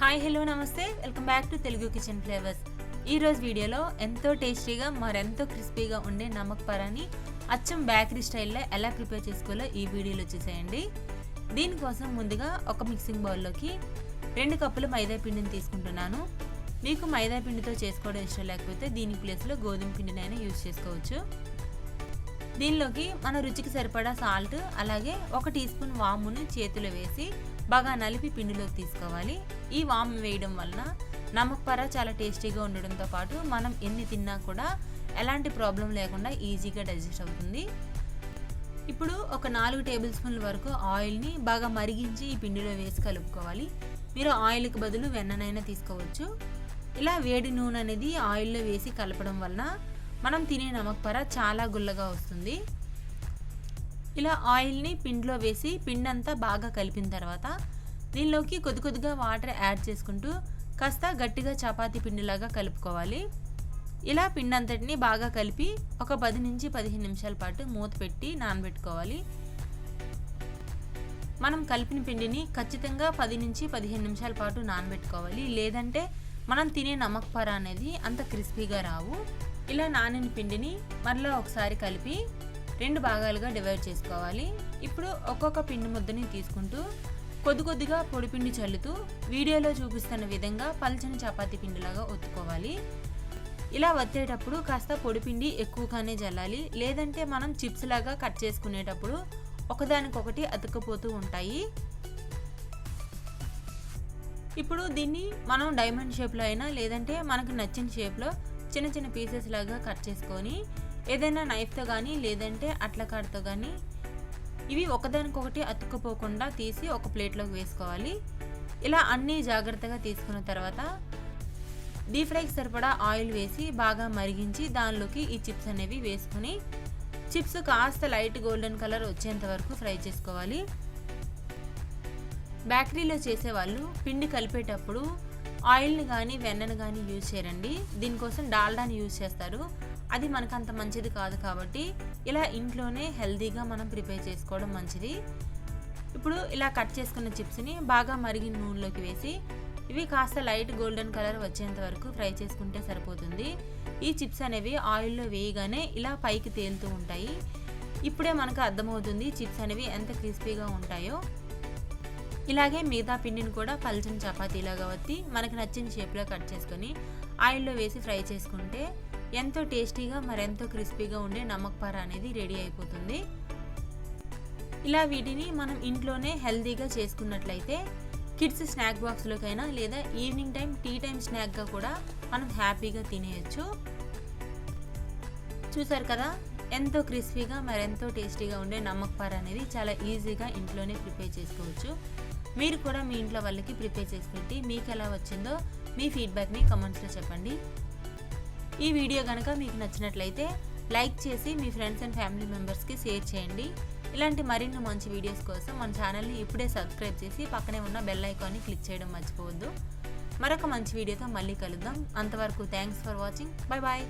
Hi hello నమస్తే. Welcome back to Telugu kitchen flavours ఈరోజు వీడియోలో ఎంతో టేస్టీగా మరెంతో క్రిస్పీగా ఉండే నమక్ పరాని అచ్చం బేకరీ స్టైల్లో ఎలా ప్రిపేర్ చేసుకోవాలో ఈ వీడియోలో చూసేయండి. దీనికోసం ముందుగా ఒక మిక్సింగ్ బౌల్లోకి రెండు కప్పులు మైదా పిండిని తీసుకుంటున్నాను. మీకు మైదా పిండితో చేసుకోవడం ఇష్టం లేకపోతే దీని ప్లేస్లో గోధుమ పిండినైనా యూజ్ చేసుకోవచ్చు. దీనిలోకి మన రుచికి సరిపడా సాల్ట్ అలాగే ఒక టీ స్పూన్ వాముని చేతిలో వేసి బాగా నలిపి పిండిలోకి తీసుకోవాలి. ఈ వాము వేయడం వలన నమక్ పర చాలా టేస్టీగా ఉండడంతో పాటు మనం ఎన్ని తిన్నా కూడా ఎలాంటి ప్రాబ్లం లేకుండా ఈజీగా డైజెస్ట్ అవుతుంది. ఇప్పుడు ఒక నాలుగు టేబుల్ స్పూన్ల వరకు ఆయిల్ని బాగా మరిగించి ఈ పిండిలో వేసి కలుపుకోవాలి. మీరు ఆయిల్కి బదులు వెన్ననైనా తీసుకోవచ్చు. ఇలా వేడి నూనె అనేది ఆయిల్లో వేసి కలపడం వలన మనం తినే నమక్ పర చాలా గుల్లగా వస్తుంది. ఇలా ఆయిల్ని పిండిలో వేసి పిండి అంతా బాగా కలిపిన తర్వాత దీనిలోకి కొద్ది కొద్దిగా వాటర్ యాడ్ చేసుకుంటూ కాస్త గట్టిగా చపాతీ పిండిలాగా కలుపుకోవాలి. ఇలా పిండి అంతటిని బాగా కలిపి ఒక పది నుంచి పదిహేను నిమిషాల పాటు మూత పెట్టి నానబెట్టుకోవాలి. మనం కలిపిన పిండిని ఖచ్చితంగా పది నుంచి పదిహేను నిమిషాల పాటు నానబెట్టుకోవాలి. లేదంటే మనం తినే నమక్పర అనేది అంత క్రిస్పీగా రావు. ఇలా నానిన పిండిని మరలా ఒకసారి కలిపి రెండు భాగాలుగా డివైడ్ చేసుకోవాలి. ఇప్పుడు ఒక్కొక్క పిండి ముద్దని తీసుకుంటూ కొద్ది కొద్దిగా పొడిపిండి చల్లుతూ వీడియోలో చూపిస్తున్న విధంగా పల్చని చపాతి పిండిలాగా ఒత్తుకోవాలి. ఇలా వత్తేటప్పుడు కాస్త పొడిపిండి ఎక్కువగానే జల్లాలి. లేదంటే మనం చిప్స్ లాగా కట్ చేసుకునేటప్పుడు ఒకదానికొకటి అతుక్కుపోతూ ఉంటాయి. ఇప్పుడు దీన్ని మనం డైమండ్ షేప్లో అయినా లేదంటే మనకు నచ్చిన షేప్లో చిన్న చిన్న పీసెస్ లాగా కట్ చేసుకొని ఏదైనా నైఫ్తో కానీ లేదంటే అట్ల కాడతో కానీ ఇవి ఒకదానికొకటి అతుక్కుపోకుండా తీసి ఒక ప్లేట్లోకి వేసుకోవాలి. ఇలా అన్నీ జాగ్రత్తగా తీసుకున్న తర్వాత డీప్ ఫ్రైకి సరిపడా ఆయిల్ వేసి బాగా మరిగించి దానిలోకి ఈ చిప్స్ అనేవి వేసుకొని చిప్స్ కాస్త లైట్ గోల్డెన్ కలర్ వచ్చేంత వరకు ఫ్రై చేసుకోవాలి. బేకరీలో చేసేవాళ్ళు పిండి కలిపేటప్పుడు ఆయిల్ని కానీ వెన్నను కానీ యూజ్ చేయరండి. దీనికోసం డాల్డాని యూజ్ చేస్తారు. అది మనకు అంత మంచిది కాదు కాబట్టి ఇలా ఇంట్లోనే హెల్తీగా మనం ప్రిపేర్ చేసుకోవడం మంచిది. ఇప్పుడు ఇలా కట్ చేసుకున్న చిప్స్ని బాగా మరిగిన నూనెలోకి వేసి ఇవి కాస్త లైట్ గోల్డెన్ కలర్ వచ్చేంత వరకు ఫ్రై చేసుకుంటే సరిపోతుంది. ఈ చిప్స్ అనేవి ఆయిల్లో వేయగానే ఇలా పైకి తేలుతూ ఉంటాయి. ఇప్పుడే మనకు అర్థమవుతుంది చిప్స్ అనేవి ఎంత క్రిస్పీగా ఉంటాయో. ఇలాగే మిగతా పిండిని కూడా పల్చని చపాతీలాగా వత్తి మనకు నచ్చిన షేప్లో కట్ చేసుకొని ఆయిల్లో వేసి ఫ్రై చేసుకుంటే ఎంతో టేస్టీగా మరెంతో క్రిస్పీగా ఉండే నమ్మకపార అనేది రెడీ అయిపోతుంది. ఇలా వీటిని మనం ఇంట్లోనే హెల్తీగా చేసుకున్నట్లయితే కిడ్స్ స్నాక్ బాక్స్లోకైనా లేదా ఈవినింగ్ టైం టీ టైం స్నాక్గా కూడా మనం హ్యాపీగా తినేయచ్చు. చూసారు కదా ఎంతో క్రిస్పీగా మరెంతో టేస్టీగా ఉండే నమ్మకపార అనేది చాలా ఈజీగా ఇంట్లోనే ప్రిపేర్ చేసుకోవచ్చు. మీరు కూడా మీ ఇంట్లో వాళ్ళకి ప్రిపేర్ చేసి పెట్టి మీకు ఎలా వచ్చిందో మీ ఫీడ్బ్యాక్ని కమెంట్స్లో చెప్పండి. ఈ వీడియో కనుక మీకు నచ్చినట్లయితే లైక్ చేసి మీ ఫ్రెండ్స్ అండ్ ఫ్యామిలీ మెంబర్స్కి షేర్ చేయండి. ఇలాంటి మరిన్ని మంచి వీడియోస్ కోసం మన ఛానల్ని ఇప్పుడే సబ్స్క్రైబ్ చేసి పక్కనే ఉన్న బెల్ ఐకాన్ని క్లిక్ చేయడం మర్చిపోవద్దు. మరొక మంచి వీడియోతో మళ్ళీ కలుద్దాం. అంతవరకు thanks for watching. Bye bye.